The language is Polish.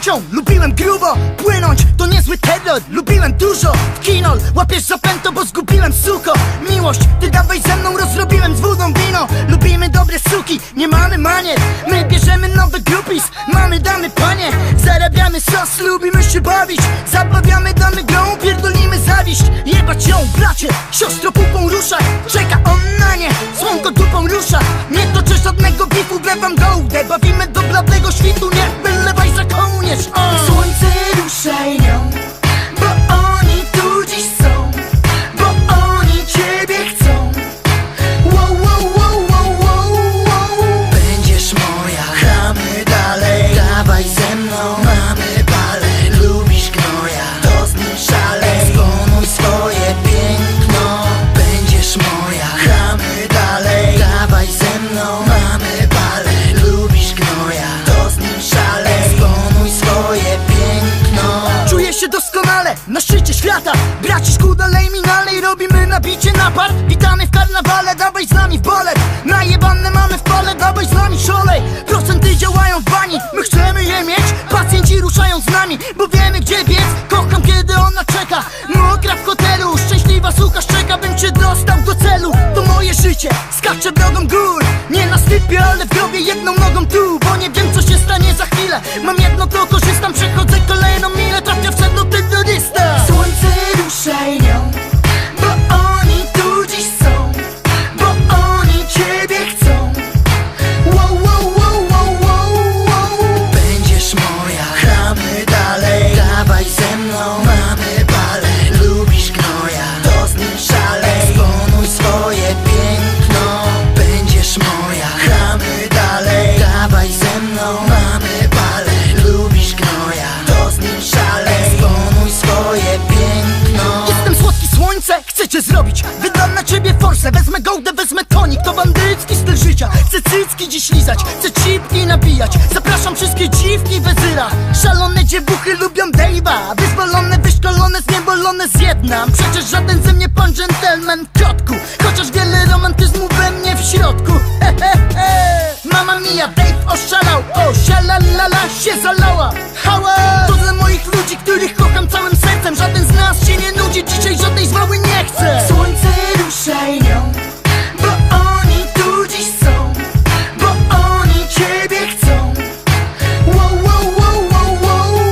cią Lubiłem grubo płynąć, to niezły terror. Lubiłem dużo w kinol Łapiesz zapęto, bo zgubiłem suko Miłość, ty dawaj ze mną, rozrobiłem z wodą wino. Lubimy dobre suki, nie mamy manier. My bierzemy nowe grupis, mamy damy panie. Zarabiamy sos, lubimy się bawić. Zabawiamy damy grą, pierdolimy zawiść. Jebać ją, bracie, siostro pupą ruszaj. Czeka się doskonale, na szczycie świata. Braciszku dalej mi nalej, robimy nabicie napar Witamy w karnawale, dawaj z nami w balet Najebane mamy w pale, dawaj z nami szolej Procenty działają w bani, my chcemy je mieć. Pacjenci ruszają z nami, bo wiemy gdzie biec. Kocham kiedy ona czeka, mokra w hotelu Szczęśliwa suka szczeka, bym dostał do celu. To moje życie, skaczę drogą gór. Nie na stypie, ale w grobie jedną nogą tu Mam jedno to korzystam, przechodzę kolejną milę Trafię w sedno terrorysta Słońce ruszaj chcę cię zrobić. Wydam na ciebie forsę, wezmę gołdę, wezmę tonik. To bandycki styl życia, chcę cycki dziś lizać. Chcę cipki nabijać, zapraszam wszystkie dziwki wezyra. Szalone dziewuchy lubią Dave'a. Wyzwolone, wyszkolone, zniebolone zjednam Przecież żaden ze mnie pan gentleman kotku Chociaż wiele romantyzmu we mnie w środku. He, he, he. Mama mia, Dave oszalał. O, sialalala się zalała nie nudzi,